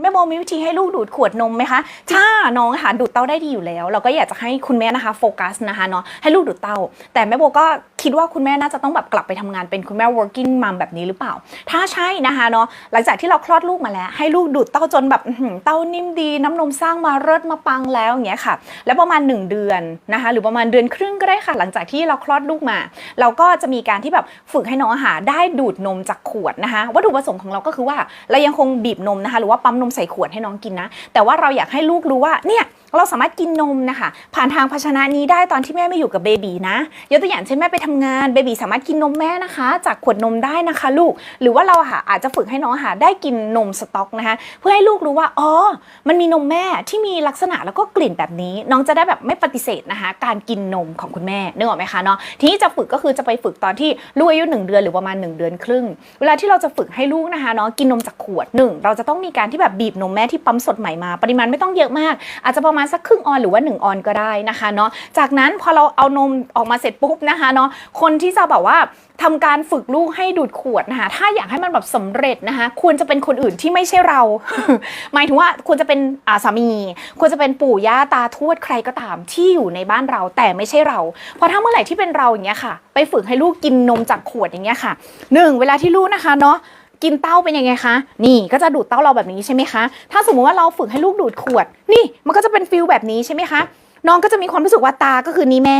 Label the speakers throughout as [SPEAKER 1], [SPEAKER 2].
[SPEAKER 1] แม่โบมีวิธีให้ลูกดูดขวดนมไหมคะ ถ้าน้องอาหารดูดเต้าได้ดีอยู่แล้ว เราก็อยากจะให้คุณแม่นะคะโฟกัสนะคะเนาะให้ลูกดูดเต้า แต่แม่โบก็คิดว่าคุณแม่น่าจะต้องแบบกลับไปทำงานเป็นคุณแม่ working mom แบบนี้หรือเปล่า ถ้าใช่นะคะเนาะหลังจากที่เราคลอดลูกมาแล้ว ให้ลูกดูดเต้าจนแบบเต้านิ่มดี น้ำนมสร้างมาเลิศมาปังแล้วอย่างเงี้ยค่ะ แล้วประมาณ 1 เดือนนะคะ หรือประมาณเดือนครึ่งก็ได้ค่ะ หลังจากที่เราคลอดลูกมา เราก็จะมีการที่แบบฝึกให้น้องอาหารได้ดูดนมจากขวดนะคะ วัตถุประสงค์ของเราก็คือว่าเรายังคงบีบนมนะคะ หรือว่าปั๊มนมใส่ขวดให้น้องกินนะ แต่ว่าเราอยากให้ลูกรู้ว่าเนี่ย เราสามารถกินนมนะคะ ผ่านทางภาชนะนี้ได้ตอนที่แม่ไม่อยู่กับเบบีนะยกตัวอย่างเช่นแม่ไปทำงานเบบีสามารถกินนมแม่นะคะ จากขวดนมได้นะคะ ลูกหรือว่าเราค่ะอาจจะฝึกให้น้องอาหารได้กินนมสต๊อกนะคะ เพื่อให้ลูกรู้ว่าอ๋อมันมีนมแม่ที่มีลักษณะแล้วก็กลิ่นแบบนี้ น้องจะได้แบบไม่ปฏิเสธนะคะ การกินนมของคุณแม่นึกออกไหมคะเนาะทีนี้จะฝึกก็คือจะไปฝึกตอนที่ลูกอายุหนึ่งเดือนหรือประมาณ 1 เดือนครึ่ง เวลาที่เราจะฝึกให้ลูกนะคะเนาะกินนมจากขวดหนึ่งเราจะต้องมีการที่แบบบีบนมแม่ที่ปั๊มสดใหม่มา ปริมาณไม่ต้องเยอะมาก อาจจะประมาณสักครึ่งออนหรือว่า 1 ออนก็ได้นะคะเนาะจากนั้นพอเราเอานมออกมาเสร็จปุ๊บนะคะเนาะคนที่จะแบบว่าทำการฝึกลูกให้ดูดขวดนะคะ ถ้าอยากให้มันแบบสำเร็จนะคะ ควรจะเป็นคนอื่นที่ไม่ใช่เรา หมายถึงว่าควรจะเป็นอาสามี ควรจะเป็นปู่ย่าตาทวดใครก็ตามที่อยู่ในบ้านเราแต่ไม่ใช่เรา เพราะถ้าเมื่อไหร่ที่เป็นเราอย่างเงี้ยค่ะ ไปฝึกให้ลูกกินนมจากขวดอย่างเงี้ยค่ะหนึ่งเวลาที่ลูกนะคะเนาะ กินเต้าเป็นยังไงคะ นี่ก็จะดูดเต้าเราแบบนี้ใช่ไหมคะ ถ้าสมมุติว่าเราฝึกให้ลูกดูดขวด นี่มันก็จะเป็นฟิลแบบนี้ใช่ไหมคะน้องก็จะมีความรู้สึกว่าตาก็คือนี่แม่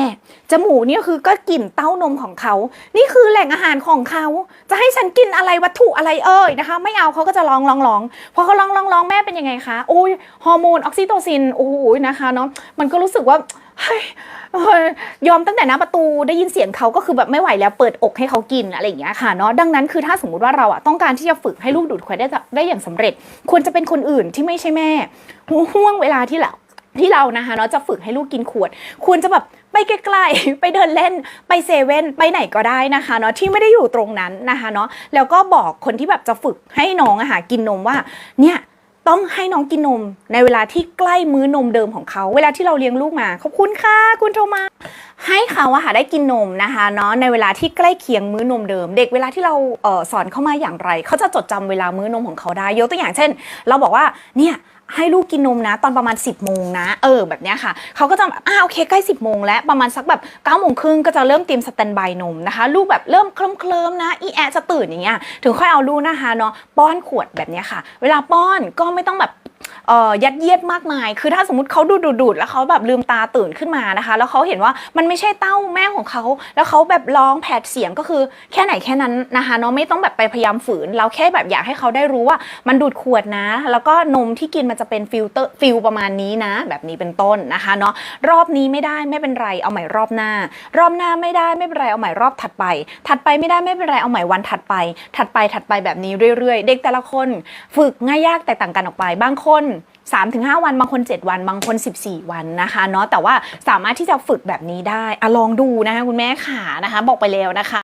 [SPEAKER 1] จมูกนี่ก็คือก็กลิ่นเต้านมของเขา นี่คือแหล่งอาหารของเขา จะให้ฉันกินอะไรวัตถุอะไรเอ่ยนะคะ ไม่เอาเขาก็จะร้องร้องร้องพอเขาร้องร้องร้องแม่เป็นยังไงคะ โอ้ยฮอร์โมนออกซิโตซิน โอ้โหนะคะเนาะ มันก็รู้สึกว่า เฮ้ย ยอมตั้งแต่หน้าประตูได้ยินเสียงเขาก็คือแบบไม่ไหวแล้วเปิดอกให้เขากินอะไรอย่างเงี้ยค่ะเนาะดังนั้นคือถ้าสมมุติว่าเราอะต้องการที่จะฝึกให้ลูกดูดควายได้ได้อย่างสำเร็จ ควรจะเป็นคนอื่นที่ไม่ใช่แม่ห่วงเวลาที่เราที่เรานะคะเนาะจะฝึกให้ลูกกินขวด ควรจะแบบไปไกลๆไปเดินเล่นไปเซเว่นไปไหนก็ได้นะคะเนาะที่ไม่ได้อยู่ตรงนั้นนะคะเนาะแล้วก็บอกคนที่แบบจะฝึกให้น้องอะค่ะกินนมว่าเนี่ย ต้องให้น้องกินนมในเวลาที่ใกล้มื้อนมเดิมของเขา เวลาที่เราเลี้ยงลูกมา ขอบคุณค่ะ คุณโทมา ให้เขาอะค่ะได้กินนมนะคะเนาะในเวลาที่ใกล้เคียงมื้อนมเดิม เด็กเวลาที่เราเออสอนเข้ามาอย่างไร เขาจะจดจำเวลามื้อนมของเขาได้ยกตัวอย่างเช่น เราบอกว่าเนี่ยให้ลูกกินนมนะ ตอนประมาณ 10บโมงนะ เออแบบเนี้ยค่ะเขาก็จะแบบอ่าโอเคใกล้10บโมงแล้วประมาณสักแบบ9ก้าโมงครึ่งก็จะเริ่มเตรียมสแตนบายนมนะคะ ลูกแบบเริ่มเคลิ้มเคลิมๆนะอีแอะจะตื่นอย่างเงี้ยถึงค่อยเอาลูกนะคะเนาะป้อนขวดแบบเนี้ยค่ะ เวลาป้อนก็ไม่ต้องแบบ ยัดเยียดมากมาย คือถ้าสมมติเขาดูดดูดแล้วเขาแบบลืมตาตื่นขึ้นมานะคะ แล้วเขาเห็นว่ามันไม่ใช่เต้าแม่ของเขา แล้วเขาแบบร้องแผดเสียงก็คือแค่ไหนแค่นั้นนะคะเนาะไม่ต้องแบบไปพยายามฝืน เราแค่แบบอยากให้เขาได้รู้ว่ามันดูดขวดนะ แล้วก็นมที่กินมันจะเป็นฟิลเตอร์ฟิลประมาณนี้นะ แบบนี้เป็นต้นนะคะเนาะรอบนี้ไม่ได้ไม่เป็นไรเอาใหม่รอบหน้า รอบหน้าไม่ได้ไม่เป็นไรเอาใหม่รอบถัดไป ถัดไปไม่ได้ไม่เป็นไรเอาใหม่วันถัดไป ถัดไปถัดไปแบบนี้เรื่อย ๆ เด็กแต่ละคน ฝึกง่ายยากแตกต่างกันออกไปบางคน3-5 วันบางคน 7 วันบางคน 14 วันนะคะเนาะแต่ว่าสามารถที่จะฝึกแบบนี้ได้อะลองดูนะคะคุณแม่ขานะคะ บอกไปแล้วนะคะ